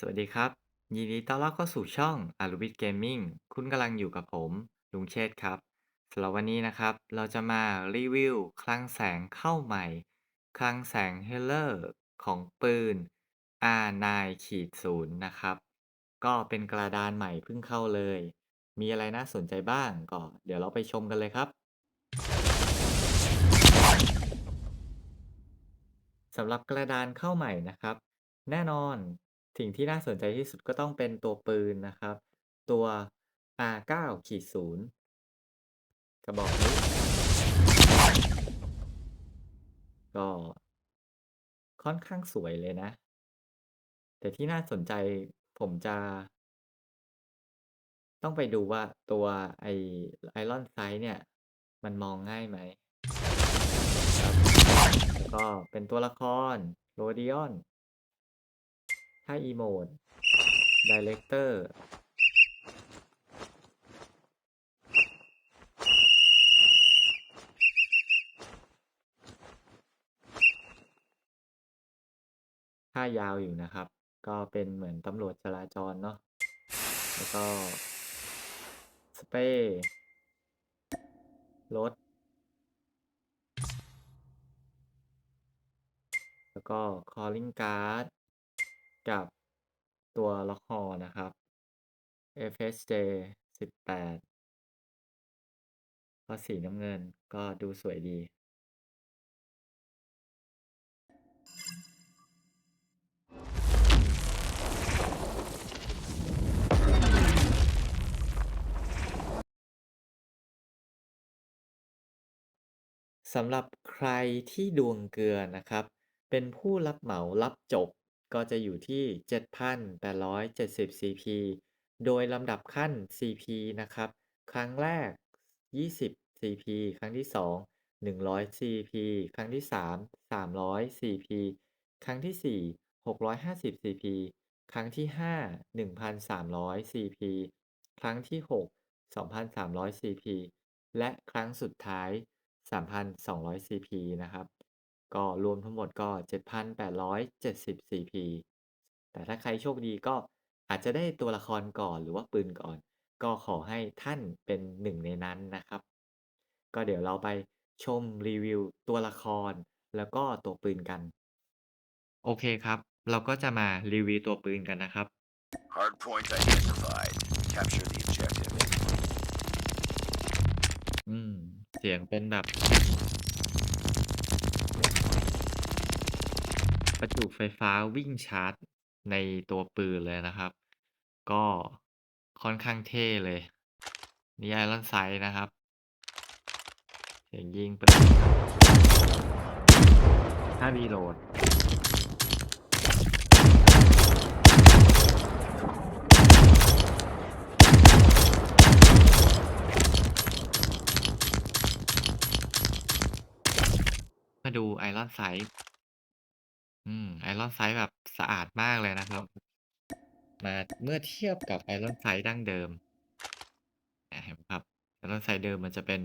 สวัสดีครับ ยินดีต้อนรับเข้าสู่ช่อง a r u b i t Gaming คุณกำลังอยู่กับผม ลุงเชษครับสำหรับวันนี้นะครับ เราจะมารีวิวคลังแสงเข้าใหม่ คลังแสงเฮลเลอร์ของปืน R9 ขีด0นะครับ ก็เป็นกระดานใหม่เพิ่งเข้าเลย มีอะไรน่าสนใจบ้างก็เดี๋ยวเราไปชมกันเลยครับสำหรับกระดานเข้าใหม่นะครับ แน่นอน สิ่งที่น่าสนใจที่สุดก็ต้องเป็นตัวปืนนะครับ ตัว R9 ขีด0กระบอกนี้ ก็ค่อนข้างสวยเลยนะ แต่ที่น่าสนใจผมจะ ต้องไปดูว่าตัวไอไอรอนไซส์เนี่ย มันมองง่ายไหม แล้วก็เป็นตัวละครโรดิออน ถ้าอีโมดดีเลกเตอร์ถ้ายาวอยู่นะครับ ก็เป็นเหมือนตำรวจจราจรเนาะ แล้วก็สเปรย์รถ แล้วก็ calling card กับตัวล็อกฮอนะครับ FSJ 18ก็สีน้ำเงินก็ดูสวยดี สำหรับใครที่ดวงเกลือนะครับ เป็นผู้รับเหมารับจบ ก็จะอยู่ที่ 7,870 CP โดยลำดับขั้น CP นะครับ ครั้งแรก 20 CP ครั้งที่ 2 100 CP ครั้งที่ 3 300 CP ครั้งที่ 4 650 CP ครั้งที่ 5 1,300 CP ครั้งที่ 6 2,300 CP และครั้งสุดท้าย 3,200 CP นะครับ ก็รวมทั้งหมดก็ 7,870 CP แต่ถ้าใครโชคดีก็อาจจะได้ตัวละครก่อนหรือว่าปืนก่อน ก็ขอให้ท่านเป็นหนึ่งในนั้นนะครับ ก็เดี๋ยวเราไปชมรีวิวตัวละครแล้วก็ตัวปืนกัน โอเคครับ เราก็จะมารีวิวตัวปืนกันนะครับ Hardpoint identified. Capture the objective. อืม เสียงเป็นแบบ ประจุไฟฟ้าวิ่งชาร์จในตัวปืนเลยนะครับ ก็ค่อนข้างเท่เลย นี่ไอรอนไซด์นะครับเสียงยิงเป็นถ้ารีโหลดมาดูไอรอนไซด์ อืมไอรอนไซด์แบบสะอาดมากเลยนะครับ มาเมื่อเทียบกับไอรอนไซด์ดั้งเดิมอะเห็นไหมครับไอรอนไซด์เดิมมันจะเป็น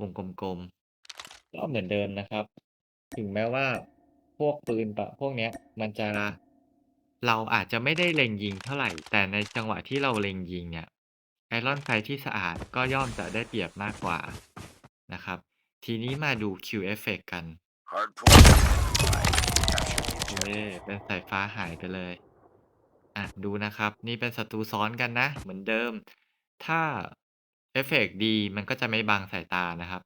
วงกลมๆ ก็เหมือนเดิมนะครับ ถึงแม้ว่าพวกปืนปะพวกเนี้ย มันจะ เราอาจจะไม่ได้เล็งยิงเท่าไหร่แต่ในจังหวะที่เราเล็งยิงเนี่ยไอรอนไซด์ที่สะอาดก็ย่อมจะได้เปรียบมากกว่านะครับ ทีนี้มาดู Q Effect กัน Hardpoint. Capture the เย้ objective. เป็นสายฟ้าหายไปเลย อะ ดูนะครับ นี่เป็นศัตรูซ้อนกันนะ เหมือนเดิม ถ้าเอฟเฟกต์ดีมันก็จะไม่บังสายตานะครับ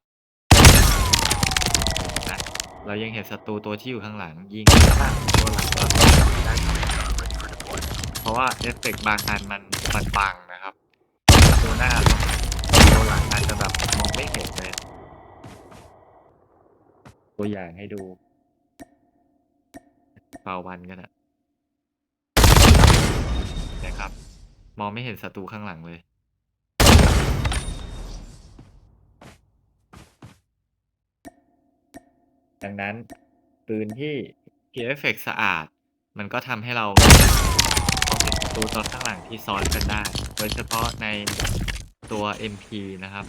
อะเรายังเห็นศัตรูตัวที่อยู่ข้างหลัง ยิงข้างหลังตัวหลังก็ได้ Radar ready for deployment. เพราะว่าเอฟเฟกต์บางอันมันมันบังนะครับ ตัวหน้าตัวหลังอาจจะแบบมองไม่เห็นเลย ตัวอย่างให้ดูเปาวันกันอะนะครับ มองไม่เห็นศัตรูข้างหลังเลย ดังนั้นปืนที่เกียร์เอฟเฟกสะอาด มันก็ทำให้เรามองเห็นศัตรูตอนข้างหลังที่ซ้อนกันได้ โดยเฉพาะในตัว MP นะครับ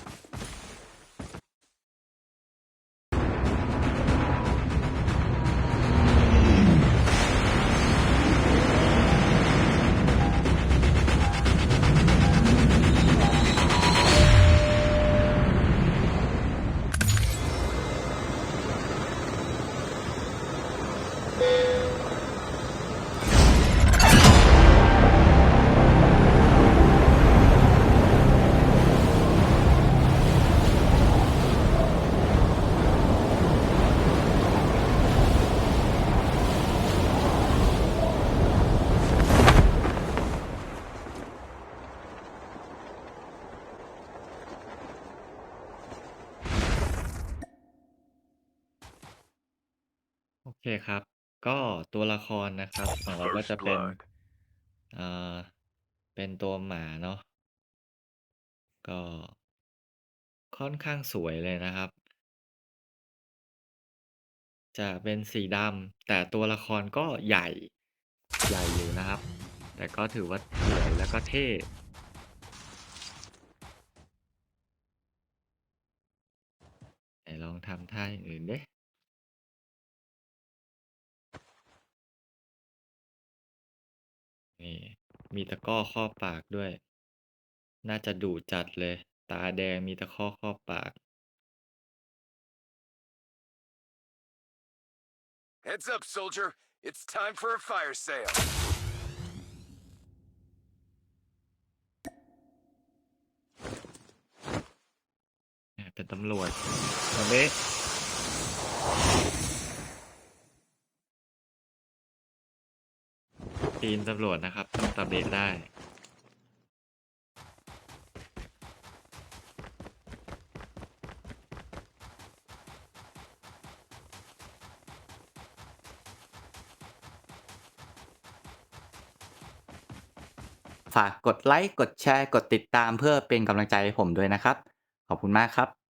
เคครับ ก็ตัวละครนะครับของเราก็ First จะเป็น blood. เอ่อ เป็นตัวหมาเนาะ ก็ ค่อนข้างสวยเลยนะครับ จะเป็นสีดำ แต่ตัวละครก็ใหญ่ ใหญ่อยู่นะครับ แต่ก็ถือว่าสวยแล้วก็เท่ ไหนลองทำท่าอย่างอื่นดิ นี่ มีตะกร้อครอบปากด้วย น่าจะดุจัดเลย ตาแดงมีตะกร้อครอบปาก Heads up, soldier. It's time for a fire sale. เนี่ยเป็นตำรวจตอนนี้ ทีมตำรวจนะครับต้องตะเบะได้ ฝากกดไลค์ กดแชร์ กดติดตามเพื่อเป็นกำลังใจให้ผมด้วยนะครับ ขอบคุณมากครับ